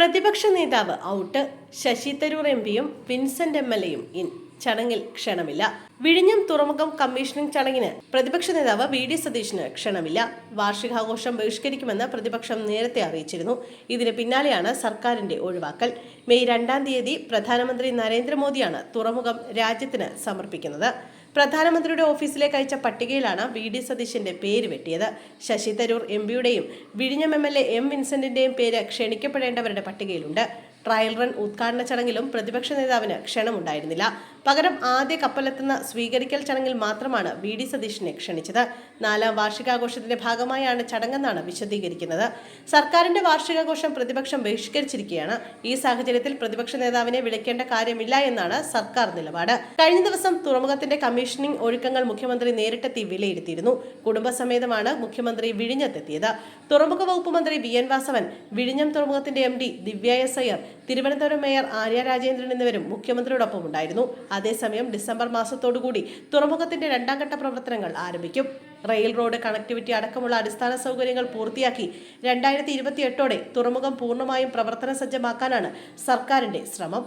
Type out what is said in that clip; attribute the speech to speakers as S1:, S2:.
S1: പ്രതിപക്ഷ നേതാവ് ഔട്ട് ശശി തരൂർ എം പിയും വിൻസെന്റ് എം എൽ എയും ഇൻ. ചടങ്ങിൽ ക്ഷണമില്ല. വിഴിഞ്ഞം തുറമുഖം കമ്മീഷനിംഗ് ചടങ്ങിന് പ്രതിപക്ഷ നേതാവ് വി ഡി സതീഷിന് ക്ഷണമില്ല. വാർഷികാഘോഷം ബഹിഷ്കരിക്കുമെന്ന് പ്രതിപക്ഷം നേരത്തെ അറിയിച്ചിരുന്നു. ഇതിന് പിന്നാലെയാണ് സർക്കാരിന്റെ ഒഴിവാക്കൽ. മെയ് രണ്ടാം തീയതി പ്രധാനമന്ത്രി നരേന്ദ്രമോദിയാണ് തുറമുഖം രാജ്യത്തിന് സമർപ്പിക്കുന്നത്. പ്രധാനമന്ത്രിയുടെ ഓഫീസിലേക്ക് അയച്ച പട്ടികയിലാണ് വി ഡി സതീശന്റെ പേര് വെട്ടിയത്. ശശി തരൂർ എം പിയുടെയും വിഴിഞ്ഞം എം എൽ എ എം വിൻസെന്റിന്റെയും പേര് ക്ഷണിക്കപ്പെടേണ്ടവരുടെ പട്ടികയിലുണ്ട്. ട്രയൽ റൺ ഉദ്ഘാടന ചടങ്ങിലും പ്രതിപക്ഷ നേതാവിന് ക്ഷണമുണ്ടായിരുന്നില്ല. പകരം ആദ്യ കപ്പലെത്തുന്ന സ്വീകരിക്കൽ ചടങ്ങിൽ മാത്രമാണ് വി ഡി സതീഷിനെ ക്ഷണിച്ചത്. നാലാം വാർഷികാഘോഷത്തിന്റെ ഭാഗമായാണ് ചടങ്ങെന്നാണ് വിശദീകരിക്കുന്നത്. സർക്കാരിന്റെ വാർഷികാഘോഷം പ്രതിപക്ഷം ബഹിഷ്കരിച്ചിരിക്കുകയാണ്. ഈ സാഹചര്യത്തിൽ പ്രതിപക്ഷ നേതാവിനെ വിളിക്കേണ്ട കാര്യമില്ല എന്നാണ് സർക്കാർ നിലപാട്. കഴിഞ്ഞ ദിവസം തുറമുഖത്തിന്റെ കമ്മീഷനിംഗ് ഒരുക്കങ്ങൾ മുഖ്യമന്ത്രി നേരിട്ടെത്തി വിലയിരുത്തിയിരുന്നു. കുടുംബസമേതമാണ് മുഖ്യമന്ത്രി വിഴിഞ്ഞത്തെത്തിയത്. തുറമുഖ വകുപ്പ് മന്ത്രി വി എൻ വാസവൻ വിഴിഞ്ഞം തുറമുഖത്തിന്റെ M D Divya S Iyer Thiruvananthapuram mayor Arya Rajendran എന്നിവരും മുഖ്യമന്ത്രിയോടൊപ്പം ഉണ്ടായിരുന്നു. അതേസമയം ഡിസംബർ മാസത്തോടുകൂടി തുറമുഖത്തിന്റെ രണ്ടാം ഘട്ട പ്രവർത്തനങ്ങൾ ആരംഭിക്കും. റെയിൽ റോഡ് കണക്ടിവിറ്റി അടക്കമുള്ള അടിസ്ഥാന സൗകര്യങ്ങൾ പൂർത്തിയാക്കി രണ്ടായിരത്തി ഇരുപത്തിയെട്ടോടെ തുറമുഖം പൂർണമായും പ്രവർത്തന സജ്ജമാക്കാനാണ് സർക്കാരിന്റെ ശ്രമം.